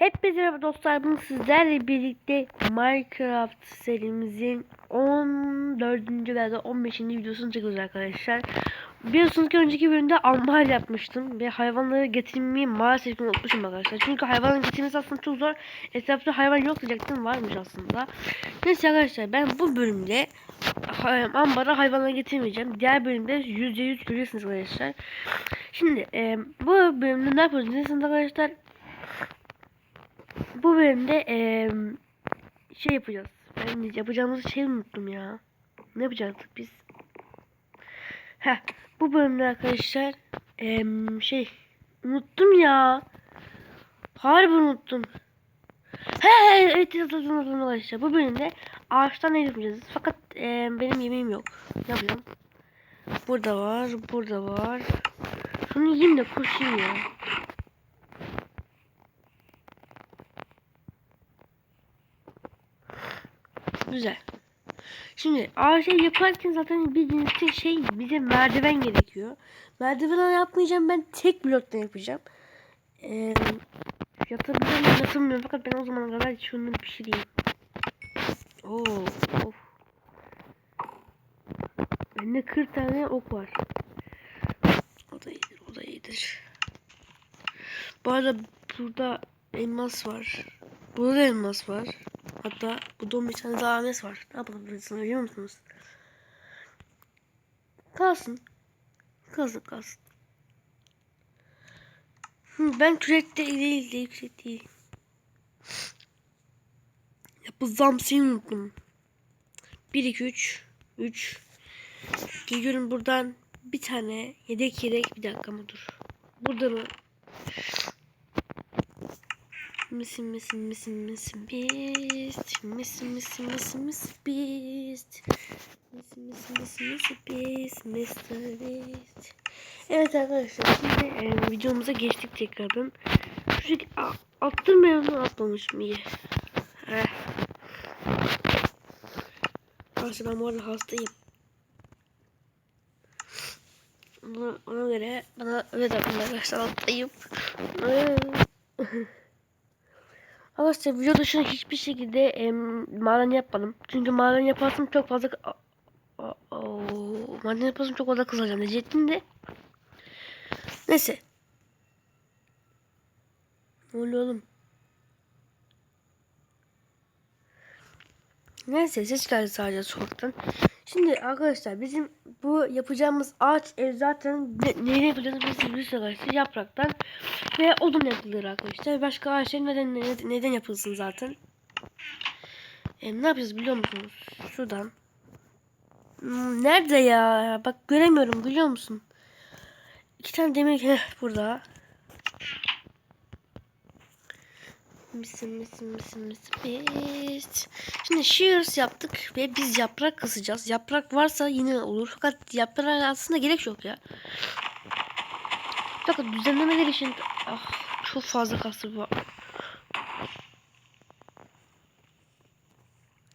Hepinize merhaba dostlar. Bugün sizlerle birlikte Minecraft serimizin 14. veya da 15. videosunu çekiyoruz arkadaşlar. Biliyorsunuz ki önceki bölümde ambar yapmıştım ve hayvanları getirmeyi maalesef unutmuşum arkadaşlar. Çünkü hayvanın getirmesi aslında çok zor. Etrafta hayvan yok diyecektim varmış aslında. Neyse arkadaşlar ben bu bölümde ambara hayvanları getirmeyeceğim. Diğer bölümde %100 görüyorsunuz arkadaşlar. Şimdi e, bu bölümde ne yapıyoruz? Arkadaşlar bu bölümde eee şey yapacağız. Ben yapacağımız şeyi unuttum ya. Ne yapacaktık biz? Heh, bu bölümde arkadaşlar eee şey unuttum ya. Harbi unuttum. He he evet hatırladım arkadaşlar. Bu bölümde ağaçtan ne yapacağız? Fakat eee, benim yemeğim yok. Ne yapacağım? Burada var, burada var. Şunu yiyeyim de koşayım ya. Güzel. Şimdi ağaç yaparken zaten bildiğiniz şey bize merdiven gerekiyor. Merdiven yapmayacağım ben tek blokta yapacağım. Ee, yatabiliyor muyum yatılmıyorum fakat ben o zamana kadar şunu pişireyim. Oo, of. Bende 40 tane ok var. O da iyidir, o da iyidir. Bu arada burada elmas var. Burada da elmas var. Hatta bu bir tane daha var. Ne yapabilirsiniz biliyor musunuz? Kalsın. Kalsın kalsın. Ben kürekte değil değil kürek değil. Yapacağım seni unuttum. 1 2 3 3 Geliyorum buradan bir tane yedek yedek bir dakika mı dur. Burada mı? Missing missing missing missing beast. Missing missing missing missing beast. Missing missing missing missing beast Mr. Beast. Evet arkadaşlar şimdi e, videomuza geçtik tekrardan. Şu attırmayalım atmamışım iyi. Heh. Arkadaşlar ben bu arada hastayım. Ona, ona göre bana yapın arkadaşlar atlayıp Arkadaşlar video dışında hiçbir şekilde em, maden yapmadım. Çünkü maden yaparsam çok fazla o- maden yaparsam çok fazla kızacağım diyecektim de. Neyse. Ne oluyor oğlum? Neyse ses geldi sadece sokaktan. Şimdi arkadaşlar bizim bu yapacağımız ağaç ev zaten ne, neyle yapacağız arkadaşlar yapraktan ve odun yapılır arkadaşlar. Başka ağaçlar neden neden, yapılsın zaten. E, ne yapacağız biliyor musunuz? Şuradan. Hmm, Nerede ya? Bak göremiyorum biliyor musun? İki tane demir burada. Misin misin misin misin biz. Şimdi shears yaptık ve biz yaprak kasacağız. Yaprak varsa yine olur. Fakat yaprak aslında gerek yok ya. Fakat düzenlemeler için ah, çok fazla kastı var.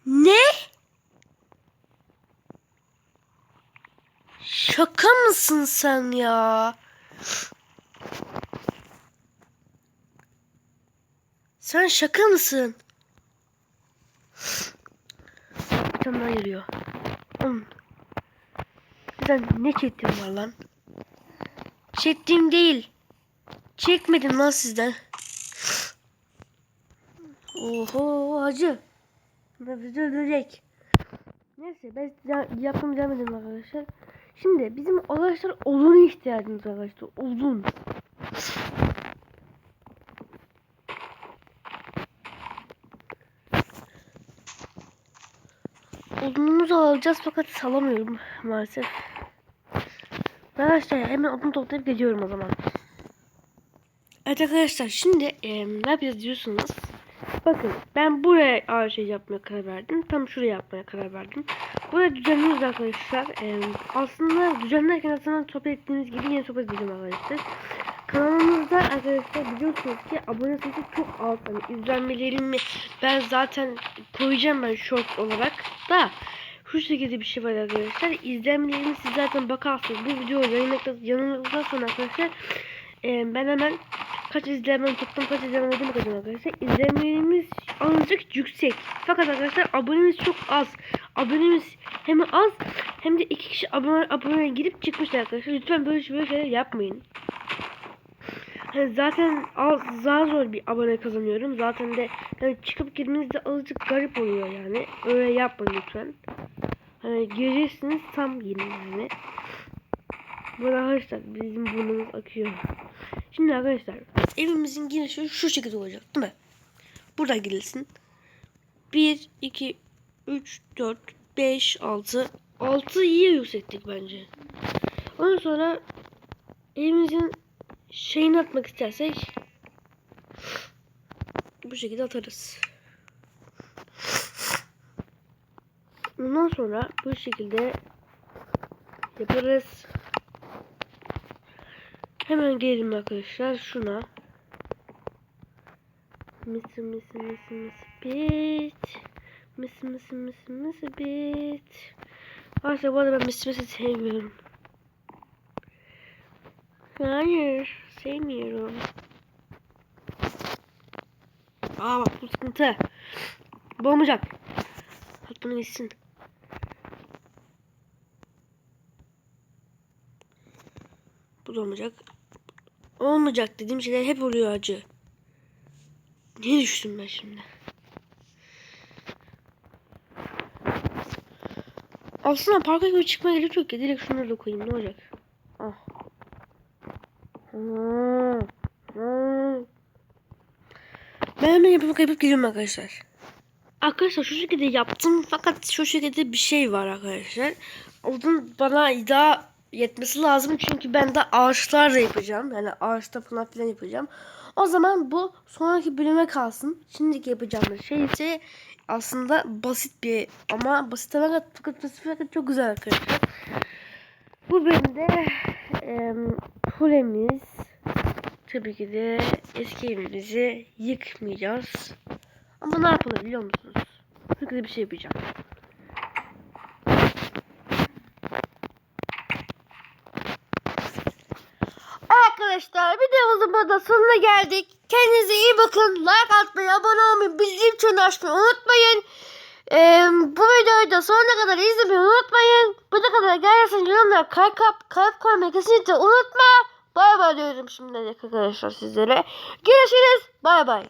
Ne? Şaka mısın sen ya? Sen şaka mısın? Geliyor. Oğlum. Sen ne çektin var lan? Çektiğim değil. Çekmedim lan sizden. Oho acı. Nefes öldürecek. Neyse ben ya, yapım devam edelim arkadaşlar. Şimdi bizim arkadaşlar odun ihtiyacımız var arkadaşlar. Odun. Alacağız fakat salamıyorum maalesef. Arkadaşlar hemen odun toplayıp geliyorum o zaman. Evet arkadaşlar şimdi e, ne yapacağız diyorsunuz. Bakın ben buraya ağır şey yapmaya karar verdim. Tam şuraya yapmaya karar verdim. Buraya düzenliyoruz arkadaşlar. E, aslında düzenlerken aslında sohbet ettiğiniz gibi yine sohbet edeceğim arkadaşlar. Kanalımızda arkadaşlar biliyorsunuz ki abone sayısı çok az. Hani izlenmelerimi ben zaten koyacağım ben short olarak da şu şekilde bir şey var arkadaşlar. İzlenmelerimi siz zaten bakarsınız. Bu video yayınladıktan sonra arkadaşlar e, ben hemen kaç izlenme tuttum kaç izlenme dedim bakacağım arkadaşlar. İzlenmelerimiz azıcık yüksek. Fakat arkadaşlar abonemiz çok az. Abonemiz hem az hem de iki kişi abone aboneye girip çıkmışlar arkadaşlar. Lütfen böyle, böyle şeyler yapmayın. Hani zaten az, daha zor bir abone kazanıyorum. Zaten de hani çıkıp girmeniz de azıcık garip oluyor yani. Öyle yapmayın lütfen. Hani gireceksiniz tam girin yani. Bu arada arkadaşlar bizim burnumuz akıyor. Şimdi arkadaşlar evimizin girişi şu şekilde olacak değil mi? Buradan girilsin. 1, 2, 3, 4, 5, 6. 6 iyi yükselttik bence. Ondan sonra evimizin şeyini atmak istersek bu şekilde atarız. Ondan sonra bu şekilde yaparız. Hemen gelelim arkadaşlar şuna. Mısır mısır mısır mısır bit. Mısır mısır mısır mısır bit. Arkadaşlar bu arada ben mısır mısır sevmiyorum. Hayır sevmiyorum. Aa bak bu sıkıntı. Bu olmayacak. Bunu gitsin. Bu da olmayacak. Olmayacak dediğim şeyler hep oluyor acı. Ne düştüm ben şimdi? Aslında parka gibi çıkmaya gerek yok ki. Direkt şunları da koyayım. Ne olacak? Ah. Hmm. Hmm. Ben hemen yapıp yapıp geliyorum arkadaşlar. Arkadaşlar şu şekilde yaptım fakat şu şekilde bir şey var arkadaşlar. Onun bana daha yetmesi lazım çünkü ben de ağaçlarla yapacağım. Yani ağaçta falan filan yapacağım. O zaman bu sonraki bölüme kalsın. Şimdiki yapacağımız şey ise aslında basit bir ama basit fakat fakat, fakat çok güzel arkadaşlar. Bu bölümde e, kulemiz tabii ki de eski evimizi yıkmayacağız. Ama ne yapalım biliyor musunuz? Şöyle bir şey yapacağım. Arkadaşlar videomuzun burada sonuna geldik. Kendinize iyi bakın. Like atmayı, abone olmayı, bildirim çanı açmayı unutmayın. Ee, bu videoyu da sonuna kadar izlemeyi unutmayın. Bu da kadar gelirsin yorumlara kalp, kalp, kalp koymayı kesinlikle unutma. Bay bay diyorum şimdi arkadaşlar sizlere. Görüşürüz. Bay bay.